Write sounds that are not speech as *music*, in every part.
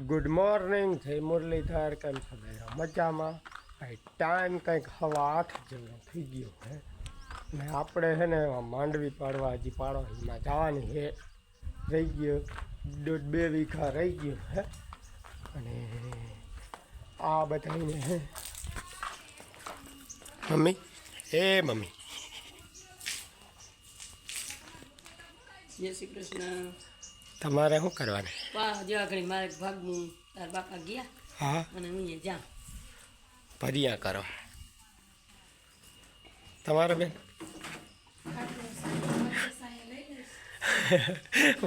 Good morning થઈ મુરલીધર, કેમ છો? બધા મજામાં. ભાઈ ટાઈમ કંઈક હવા આઠ જેવો થઈ ગયો હે. ને આપણે છે ને માંડવી પાડવા હજી પાડવામાં જવાની હે. રહી ગયો, દોઢ બે વીઘા રહી ગયો હે. અને આ બધાને હે. મમ્મી? એ મમ્મી. જય શ્રી કૃષ્ણ. તમારે શું કરવાનું? બા જેવા ઘડી મારે ભાગનું તાર બાપા ગયા. હા. અને હું અહીંયા જા ફરિયા કરો. તમારે બેન?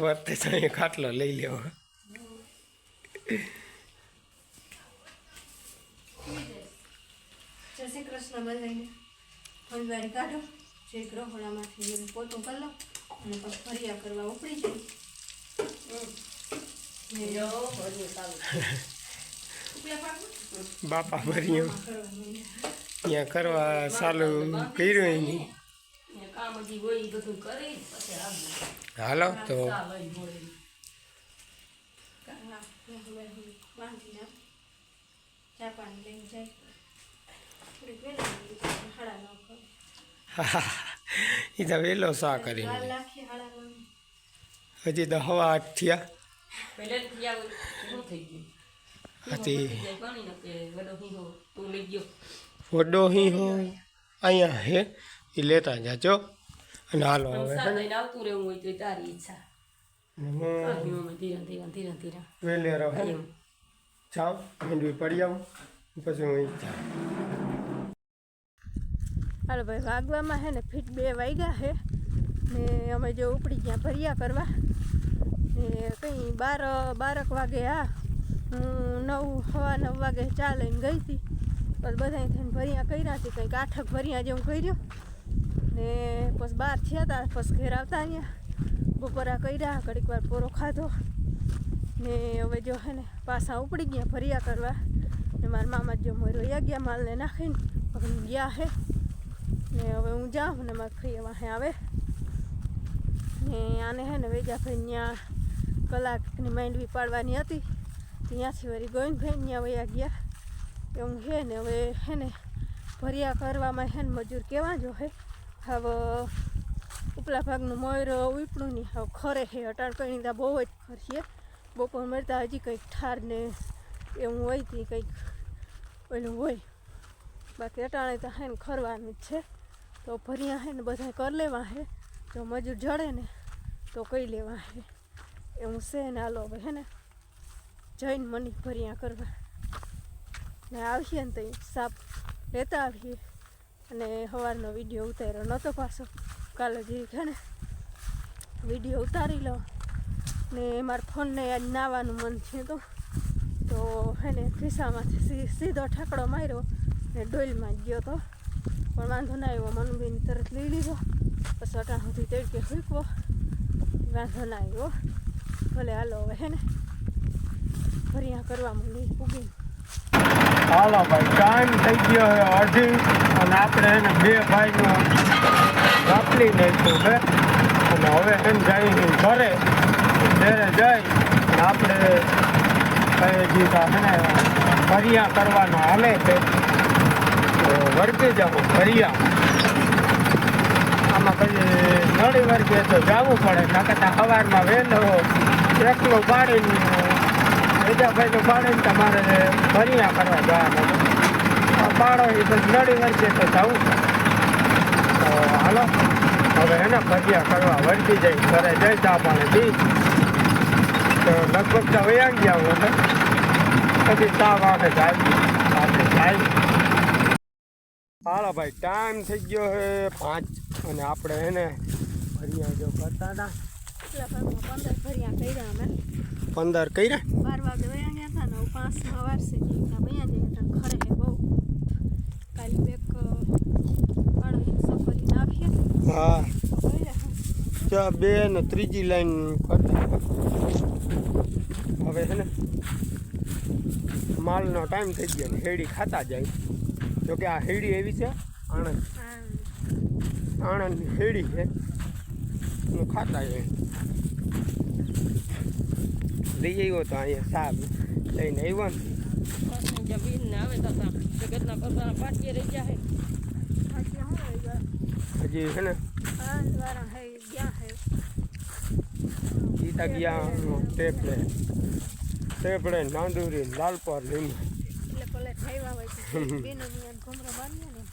વર્તે સાંઈ ખાટલો લઈ લેવો. શ્રી કૃષ્ણ બધાને ફળવારી કાઢો. જે ગ્રહોણામાંથી પોતું કરી લો. અને પછી ફરિયા કરવા ઉપડી જાય જો ભરવું ચાલુ ઉપલા પાકમાં બાપા ભર્યું ત્યાં કરવા ચાલુ કર્યું એની હાલો તો એ તો વહેલો સા કરી હજી તો હવા આઠ થયા વડો સિંહો તું લઈ ગયો વડો હી હો અહીંયા હે એ લેતા જાજો અને હાલો હવે ને આવતું રહેવું હોય તો તારી ઈચ્છા હું ધીરે ધીરે ધીરે ધીરે ધીરે વહેલે રહો હે ને એમ જાઉં મીંડવી પડી આવું પછી હું જાઉં હાલો ભાઈ વાગવામાં હે ને ફીટ બે વાગ્યા છે ને અમે જો ઉપડી ગયા ભર્યા કરવા ને કંઈ બાર, બારક વાગે, હા, હું નવ, સવા નવ વાગે ચા લઈને ગઈ હતી. પછી બધા થઈને ભર્યા કર્યા હતી કંઈક આઠક ભર્યા જેવું કર્યું. ને પછી બહાર થયા હતા પછી ઘેર આવતા અહીંયા. બપોરા કર્યા, ઘડીક વાર પોરો ખાધો. ને હવે જો હે ને પાછા ઉપડી ગયા ફર્યા કરવા. ને મારા મામા જો મોરો ગયા માલને નાખીને પકડી ગયા હે. ને હવે હું જાઉં ને મારા ફ્રી વાહે આવે. ને આને હે ને વેજાભાઈ ત્યાં કલાકની માંડવી પાડવાની હતી. ત્યાંથી વળી ગોવિંદભાઈ ત્યાં વયા ગયા. એવું છે ને હવે હે ને ભર્યા કરવામાં હે ને મજૂર કેવા જો હે? હવે ઉપલા ભાગનું મોયરો ઉપડું નહીં હવે ખરે છે અટાણ કઈ ત્યાં બહુ જ ખરીએ બપોર મળતા હજી કંઈક ઠાર ને એવું હોય તી કંઈક ઓલું હોય. બાકી અટાણે તો હે ને ખરવાનું જ છે. તો ભર્યા હે ને બધા કરી લેવા હે. જો મજૂર જડે ને તો કહી લેવા હે. એવું છે ને હાલો હવે હે ને જઈને મની ભર્યા કરવા. ને આવીએ ને તો સાપ લેતા આવીએ. અને સવારનો વીડિયો ઉતાર્યો નહોતો પાછો. કાલે જે છે ને વીડિયો ઉતારી લો. ને મારા ફોનને આજ નાવાનું મન છે તો તો હે ને ખિસ્સામાંથી સીધો ઠાકડો માર્યો ને ડોલમાં ગયો તો. પણ વાંધો ના આવ્યો. મનુબેન તરત લઈ લીધો. પછી અટાણ સુધી તડકે ફૂંકવો વાંધો ના આવ્યો. ભલે હાલો હવે હે ને ફરિયા કરવા માંડી ઉગી હાલો ભાઈ ટાઈમ થઈ ગયો હવે અઢી અને આપણે એને બે ભાઈનો વાપરી નાખ્યું છે. અને હવે એમ જઈ ઘરે. ઘરે જઈ આપણે કઈ જીતા છે ને ફરિયા કરવાનો હાલે છે. વર્ગી જવું ફરિયા આમાં પછી નળી વર્ગે તો જવું પડે, નકર સવારમાં વહેલો એકલો પાડીને, બીજાભાઈનું પાડીને તમારે ફરિયા કરવા જવાનું. પાડો એ પછી નડી વળશે તો જવું તો હાલો, હવે એને ફરિયા કરવા વળતી જઈ ઘરે જઈ ચા પાણી પી. તો લગભગ તો વયા ગયા હું પછી ચા વાગે જાય જાય. હાલો ભાઈ ટાઈમ થઈ ગયો છે પાંચ. અને આપણે એને ફરિયા જો કરતા હતા. પંદર કર્યા અમે. પંદર કર્યા? બાર વાગે વયા ગયા હતા ને હવે પાંચમાં વારસે વયા હતા ખરે બહુ. કાલે બેક અડધી સફરી નાખીએ હા. ચા બે ને ત્રીજી લાઈન કરતા હવે છે ને માલનો ટાઈમ થઈ ગયો ને હેડી ખાતા જાય. જોકે આ હેડી એવી છે આણંદ. આણંદની હેડી છે ખાતા જાય. લઈ આવ્યો તો અહીંયા સાબ લઈને આવ્યો ને જમીન આવે તો જગતના પસારા પાટીએ રહી જાય હજી છે ને? ગીતા ગયા ટેપડે. ટેપડે નાંદુરી લાલપર લીમ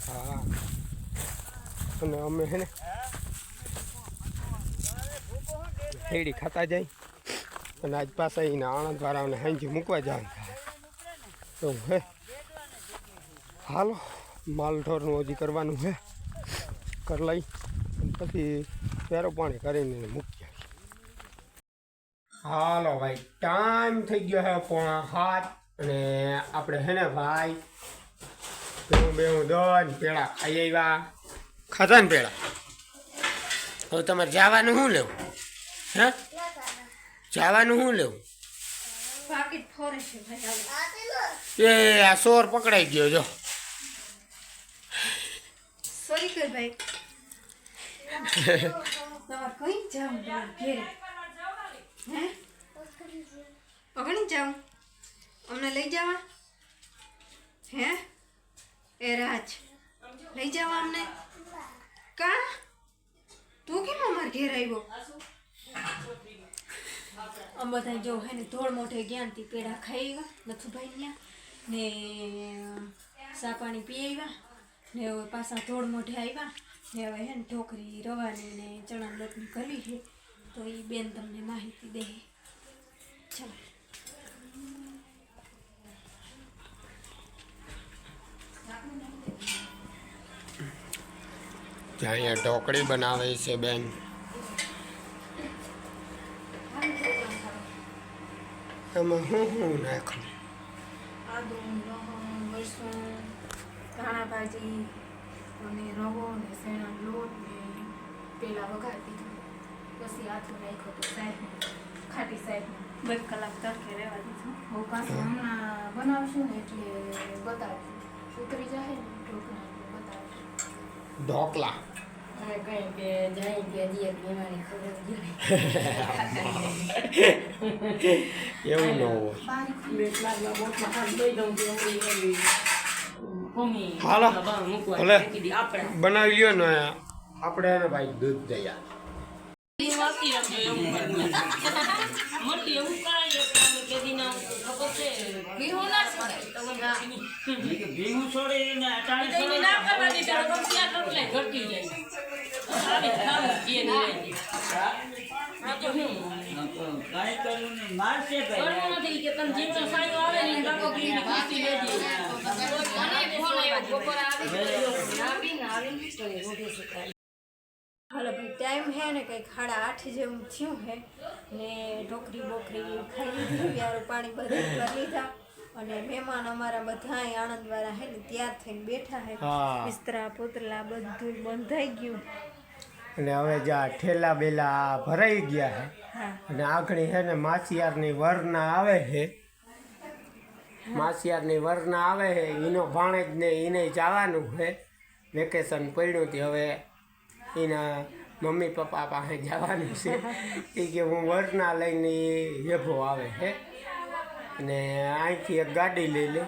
હા. અને અમે છે ને ખાતા જાય. અને આજ પાછા એના આણંદ વાળાને હાંજી મૂકવા જવાનું થાય તો હે, હાલો માલઢોરનું હજી કરવાનું છે કર લઈ પછી પેરો પાણી કરીને મૂકીએ હાલો ભાઈ, ટાઈમ થઈ ગયો છે પોણા હાથ અને આપણે હે ને ભાઈ બેહું બેહું દોન પેડા ખાઈ આવ્યા ખાધા ને પેડા હવે તમારે જવાનું શું લેવું? હે? જવાનું શું લેવું? પાકીટ ફોરે છે ભાઈ. એ આ સોર પકડાઈ ગયો જો. સોરી કર ભાઈ. તમારે કઈ જાઉં તમારે ઘેરે? હે? પકડી જાઉં? અમને લઈ જવા? હે? એ રાજ. લઈ જવા અમને? કા? તું કેમ અમારે ઘેર આવ્યો? આમ બધા જો હે ને ધોળ મોઢે જ્ઞાનથી પેડા ખાઈ આવ્યા નથુભાઈ ત્યાં ને સા પાણી પી આવ્યા. ને હવે પાછા ધોળ મોઢે આવ્યા. ને હવે હે ને ઢોકરી રવાની ને ચણા લોટની કરવી છે. તો એ બેન તમને માહિતી દે. ચાલો. જ્યાં અહીંયા ઢોકળી બનાવે છે બેન. એમાં હું હું નાખું આદુ રવો ને લોટ ને પેલા વઘાર દીધું પછી આથું નાખ્યો તો સાહેબ ખાટી સાહેબ બે કલાક તડકે રહેવા દીધું હું પાછું હમણાં બનાવશું ને એટલે બતાવશું ઉતરી જાય ઢોકળા બતાવશું ઢોકલા *laughs* એવું ન હોય હાલો. ભલે. બનાવી લ્યો ને આપણે એને ભાઈ દૂધ દયા ભીહું. તમે ના. અટાણી ઘટી જાય. કાંઈ કરવું નહીં મારશે ભાઈ કરવું નથી કે તને જીવતો સાયો આવે ને કાકો ઘીની ખુશી લેજે. મને ફોન આવ્યો બપોરે આવી ગયો. આવીને આવીને તો એ રોટી શીખાય. હાલો ભાઈ ટાઈમ હે ને કંઈક સાડા આઠ જેવું થયું હે ને ઢોકરી બોકરી ખાઈ લીધી યાર પાણી બધું કરી લીધા અને મહેમાન અમારા બધા આણંદવાળા હે ને તૈયાર થઈને બેઠા હે હા. બિસ્તરા પોતલા બધું બંધાઈ ગયું અને હવે જ્યાં ઠેલા બેલા ભરાઈ ગયા છે અને આગળ છે ને માછિયારની વરના આવે છે માછિયારની વરના આવે છે એનો ભાણેજ ને એને જવાનું છે વેકેશન પડ્યું તે હવે એના મમ્મી પપ્પા પાસે જવાનું છે. એ કે હું વરના લઈને હેભો આવે છે અને અહીંથી એક ગાડી લઈ લે.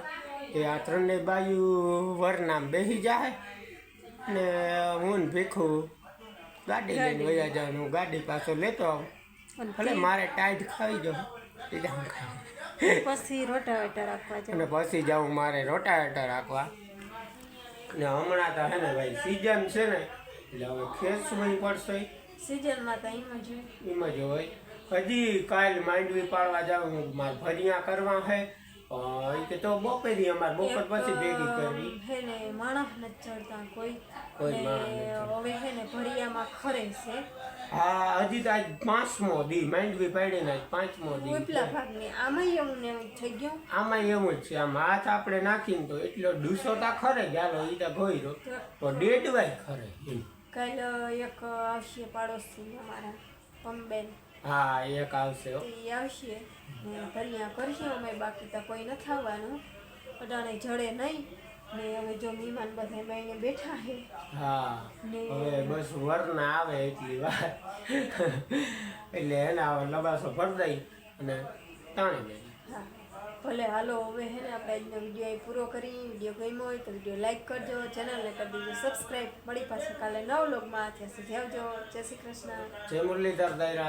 એ આ ત્રણેય બાજુ વરના બેસી જાય ને હું ભીખું ગાડી લઈને વયા જવાનું હું ગાડી પાછો લેતો આવું. ભલે મારે ટાઈટ ખાઈ જાઉં. એટલે હું ખાઈ પછી રોટાવેટર રાખવા અને પછી જાઉં મારે રોટાવેટર રાખવા. ને હમણાં તો હે ને ભાઈ સિઝન છે ને એટલે હવે ખેંચવું પડશે. સિઝનમાં તો એમાં હોય. એમાં જ હોય. હજી કાલ માંડવી પાડવા જાઉં મારે ભરિયા કરવા હે. કે તો બપોરી અમારે બપોર પછી ભેગી કરી. હે ને માણસ નથી ચડતા કોઈ. કોઈ હવે હે ને ભરિયામાં ખરે છે. હા હજી તો આજ પાંચમો દી માંડવી પાડીને આજ પાંચમો દી. ઉપલા ભાગની આમાં એવું ને એવું થઈ ગયું? આમાં એવું જ છે આમ હાથ આપણે નાખીને તો એટલો ડૂસો તા ખરે હાલો એ તો ગોયરો તો ડેડવાય ખરે. કાલ એક આવશે પાડોશી અમારા પંબેન હા એક આવશે હો. એ આવશે. ને ભરિયા કરશે અમે બાકી તો કોઈ નથી આવવાનું. અટાણે જડે નહીં. ને હવે જો મહેમાન બધા માઈને બેઠા છે. હા ને હવે બસ વરના આવે એટલી વાર. એટલે એના લબાસો ભરદાઈ અને તાણી દે. હા ભલે હાલો હવે હે ને આપણે આજનો વીડિયો અહીં પૂરો કરી. વીડિયો ગમ્યો હોય તો વીડિયો લાઈક કરજો ચેનલને કરી દેજો સબસ્ક્રાઈબ. મળી પાછા કાલે નવ લોગમાં ત્યાં સુધી આવજો. જય શ્રી કૃષ્ણ. જય મુરલીધર દાયરા